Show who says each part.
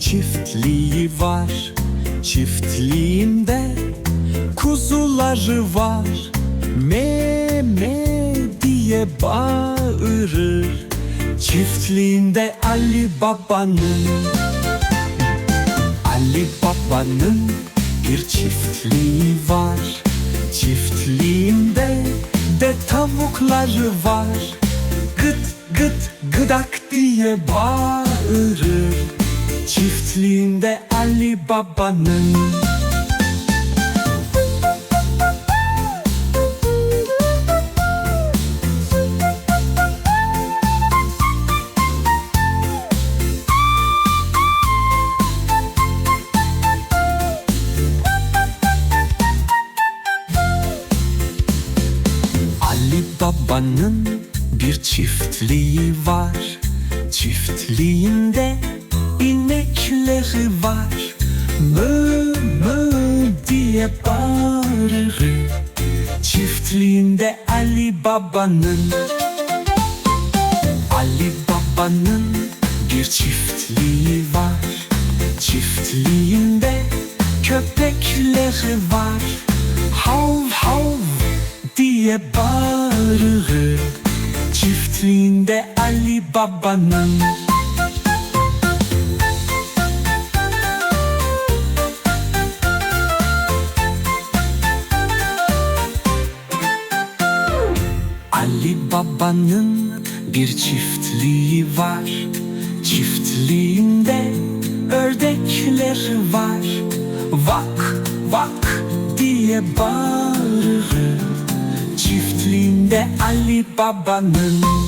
Speaker 1: çiftliği var. Çiftliğinde kuzuları var. Me diye bağırır. Çiftliğinde Ali Baba'nın Ali Baba'nın bir çiftliği var. Çiftliğinde de tavukları var. Gıt gıt gıdak diye bağırır. Çiftliğinde Ali Baba'nın. Baba'nın bir çiftliği var Çiftliğinde inekleri var. Mö mö diye bağırır Çiftliğinde Ali Baba'nın Ali Baba'nın bir çiftliği var. Çiftliğinde köpekleri var. Hav hav diye bağırır Çiftliğinde Ali Baba'nın Ali Baba'nın bir çiftliği var. Çiftliğinde ördekleri var. Vak vak diye bağırır Çiftliğinde Ali Baba'nın